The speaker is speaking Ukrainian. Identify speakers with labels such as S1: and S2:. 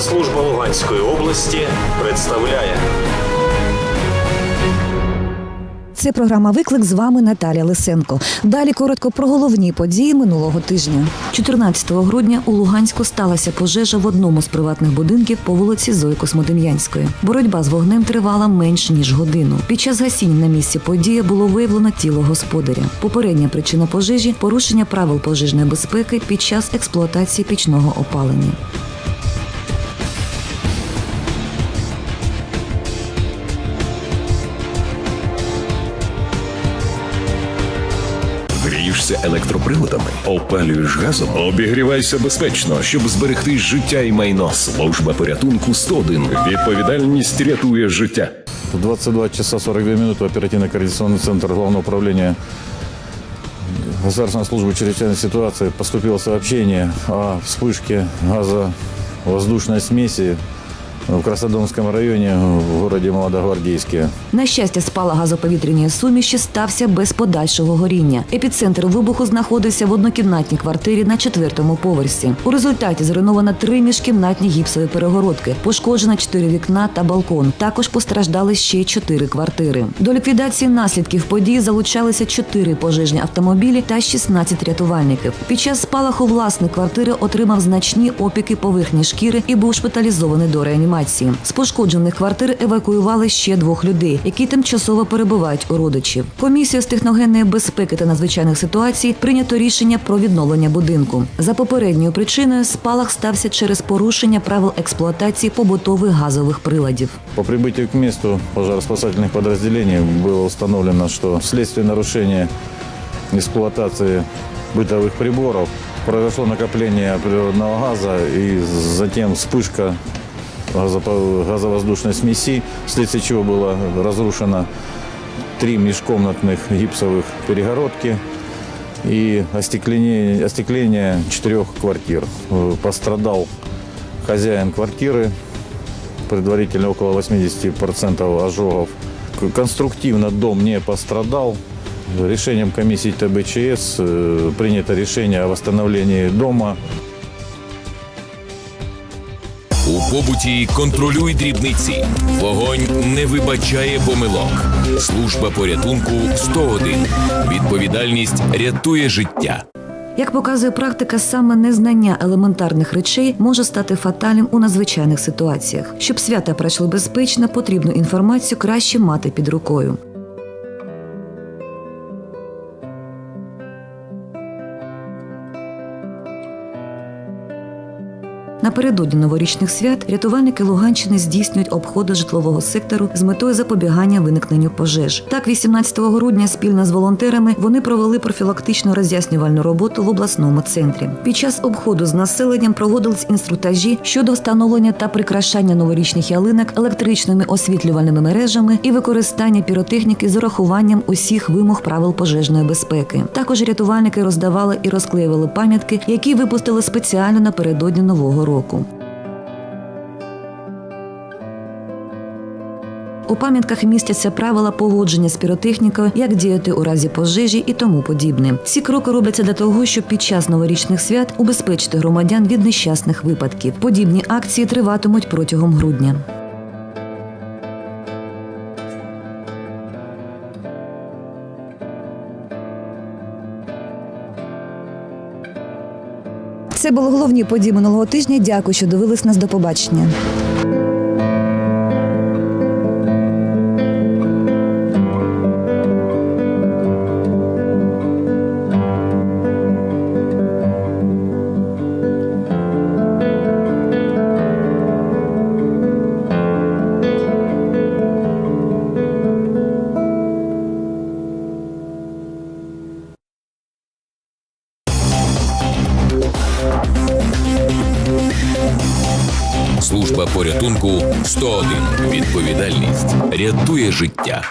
S1: Служба Луганської області представляє
S2: Це програма Виклик з вами Наталя Лисенко. Далі коротко про головні події минулого тижня. 14 грудня у Луганську сталася пожежа в одному з приватних будинків по вулиці Зої Космодем'янської. Боротьба з вогнем тривала менш ніж годину. Під час гасіння на місці події було виявлено тіло господаря. Попередня причина пожежі порушення правил пожежної безпеки під час експлуатації пічного опалення.
S3: Грієшся електроприладами, опалюєш газом, обігрівайся безпечно, щоб зберегти життя і майно. Служба порятунку 101. Відповідальність рятує життя.
S4: В 22 часа 42 минуты в оперативно-координационный центр Главного управления Государственной службы чрезвычайной ситуации поступило сообщение о вспышке газа-воздушной смеси в Краснодонском районе в городе Молодогвардейске.
S2: На щастя, спала газоповітряної суміші стався без подальшого горіння. Епіцентр вибуху знаходився в однокімнатній квартирі на четвертому поверсі. У результаті зруйновано три міжкімнатні гіпсові перегородки, пошкоджено чотири вікна та балкон. Також постраждали ще чотири квартири. До ліквідації наслідків події залучалися чотири пожежні автомобілі та 16 рятувальників. Під час спалаху власник квартири отримав значні опіки поверхні шкіри і був шпиталізований до реанімації З пошкоджених квартир евакуювали ще двох людей, які тимчасово перебувають у родичів. Комісією з техногенної безпеки та надзвичайних ситуацій прийнято рішення про відновлення будинку. За попередньою причиною спалах стався через порушення правил експлуатації побутових газових приладів.
S4: По прибытию к месту пожароспасательных подразделений было установлено, что вследствие нарушения эксплуатации бытовых приборов произошло накопление природного газа и затем вспышка газопо- газовоздушной смеси, вследствие чего было разрушено три межкомнатных гипсовых перегородки и остекление, остекление четырех квартир. Э, Пострадал хозяин квартиры, предварительно около 80% ожогов. Конструктивно дом не пострадал. Решением комиссии ТБЧС э, принято решение о восстановлении дома.
S3: У побуті контролюй дрібниці. Вогонь не вибачає помилок. Служба порятунку 101. Відповідальність рятує життя.
S2: Як показує практика, саме незнання елементарних речей може стати фатальним у надзвичайних ситуаціях. Щоб свята пройшли безпечно, потрібну інформацію краще мати під рукою. Напередодні новорічних свят рятувальники Луганщини здійснюють обходи житлового сектору з метою запобігання виникненню пожеж. Так, 18 грудня спільно з волонтерами вони провели профілактичну роз'яснювальну роботу в обласному центрі. Під час обходу з населенням проводились інструктажі щодо встановлення та прикрашання новорічних ялинок електричними освітлювальними мережами і використання піротехніки з урахуванням усіх вимог правил пожежної безпеки. Також рятувальники роздавали і розклеювали пам'ятки, які випустили спеціально напередодні нового року. У пам'ятках містяться правила поводження з піротехнікою, як діяти у разі пожежі і тому подібне. Ці кроки робляться для того, щоб під час новорічних свят убезпечити громадян від нещасних випадків. Подібні акції триватимуть протягом грудня. Це були головні події минулого тижня. Дякую, що дивились нас до побачення.
S3: Служба порятунку 101. Відповідальність рятує життя.